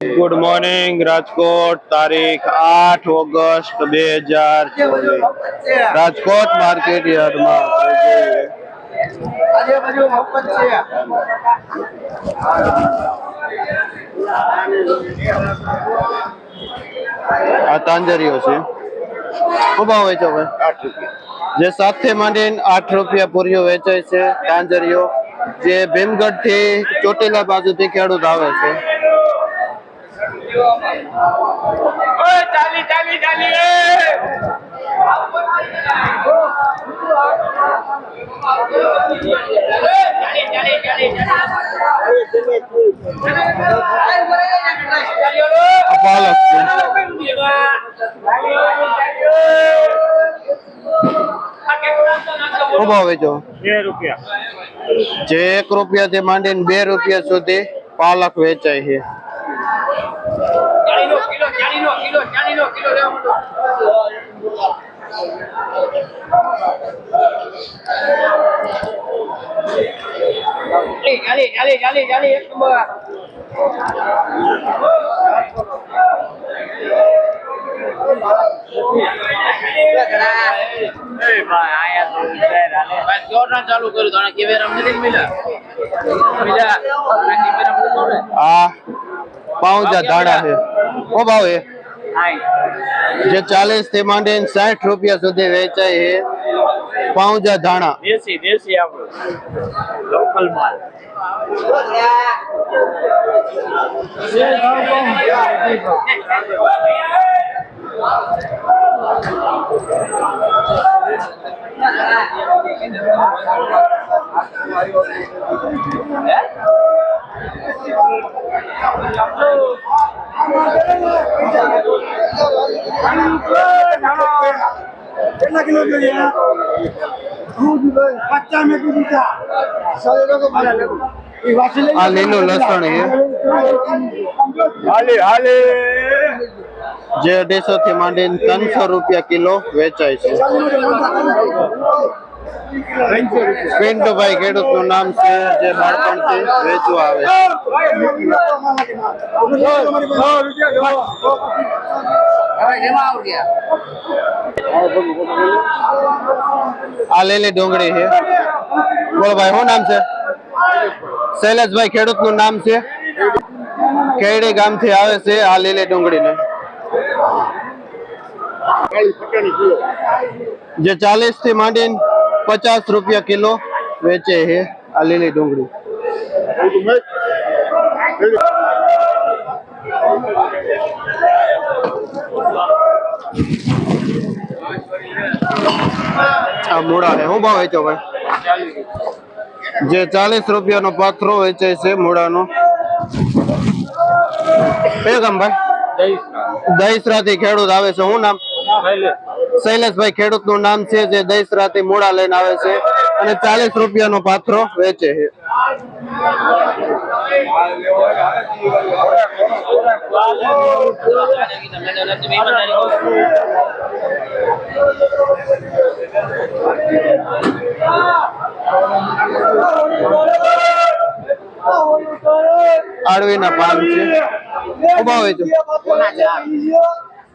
Good morning Rajkot તારીખ આઠ August બે હજાર રાજકોટ માર્કેટ યાર્ડમાં છે આ તાંજરીઓ છે શું ભાવ વેચો ભાઈ જે સાતથી માંડીને આઠ રૂપિયા પૂરીઓ વેચાય છે તાંજરીઓ જે ભીમગઢથી ચોટીલા બાજુથી ખેડૂત આવે છે ચાલી ચાલી ચાલી આ પાલક છે શું ભાવ વેચો બે રૂપિયા જે એક રૂપિયા થી માંડીને બે રૂપિયા સુધી પાલક વેચાય છે ચાલી ચાલી ચાલી ચાલી ચાલી એક નંબર ચાલુ કર્યું તને કેમેરા નથી મિલા મિલા કેમેરા કોને આ પાઉંજા ધાણા છે શું ભાવ છે જે ચાલીસ થી માંડીને સાઠ રૂપિયા સુધી વેચાય છે પાઉંજા ધાણા દેશી દેશી આપણું લોકલ માલ કેટલા કિલો જોઈએ? પચાસ મેં કીધું લીલું લસણ હાલે હાલે. જે અઢીસો થી માંડીને ત્રણસો રૂપિયા કિલો વેચાય છે. પિન્ટુભાઈ ખેડૂતનું નામ છે, જે બાળપણથી વેચવા આવે આ લીલી ડુંગળી છે. બોલો ભાઈ શું નામ છે? શૈલેષભાઈ ખેડૂતનું નામ છે. કેડી ગામથી આવે છે આ લીલી ડુંગળી ને જે ચાલીસથી માંડીને પચાસ રૂપિયા કિલો વેચે છે આ લીલી ડુંગળી. આ મૂળા શું ભાવ વેચો ભાઈ? જે ચાલીસ રૂપિયાનો પાથરો વેચે છે મૂળાનો. કયું ગામ ભાઈ? દહીસરા. થી ખેડૂત આવે છે. શું નામ? શૈલેષભાઈ ખેડૂતનું નામ છે, જે દહીસરા થી મોડા લઈને આવે છે અને ચાલીસ રૂપિયા નો પાથરો વેચે છે. આડવીના પાન છે. ઊભા હોય વેચો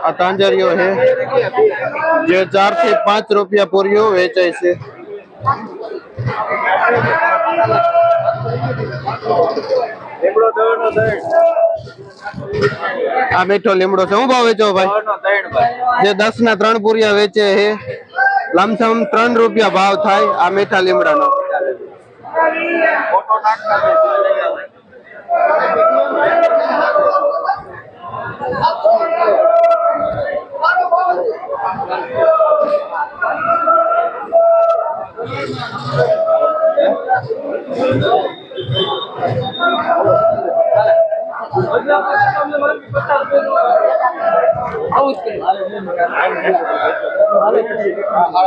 આ તાંજરીઓ છે જે ચાર થી પાંચ રૂપિયા પૂરીઓ વેચાય છે આ મીઠો લીમડો છે શું ભાવ વેચો ભાઈ જે દસ ના ત્રણ પૂરિયા વેચે છે લમસમ ત્રણ રૂપિયા ભાવ થાય આ મીઠા લીમડાનો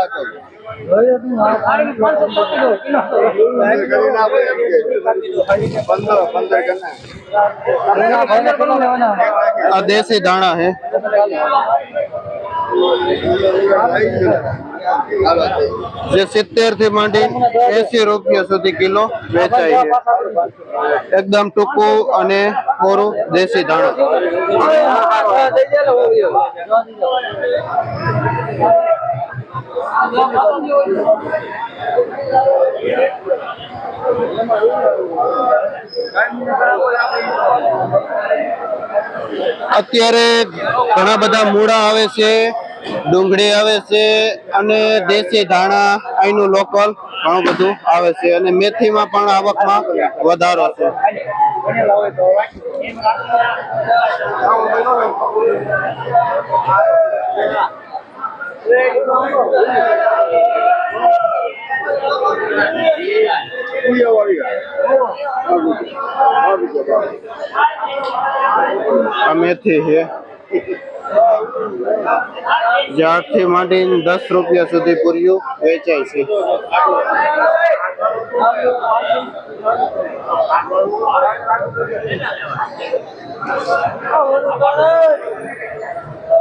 ಹೌದು આ દેશી દાણા હે. જે સિત્તેરથી માંડી એસી રૂપિયા સુધી કિલો વેચાય એકદમ ટૂંકું અને કોરું દેશી દાણા. અત્યારે ઘણા બધા મૂળા આવે છે, ડુંગળી આવે છે અને દેશી ધાણા, અહીંનું લોકલ ઘણું બધું આવે છે અને મેથીમાં પણ આવકમાં વધારો છે. મેથી છે જે આઠ થી માંડીને દસ રૂપિયા સુધી પૂર્યું વેચાય છે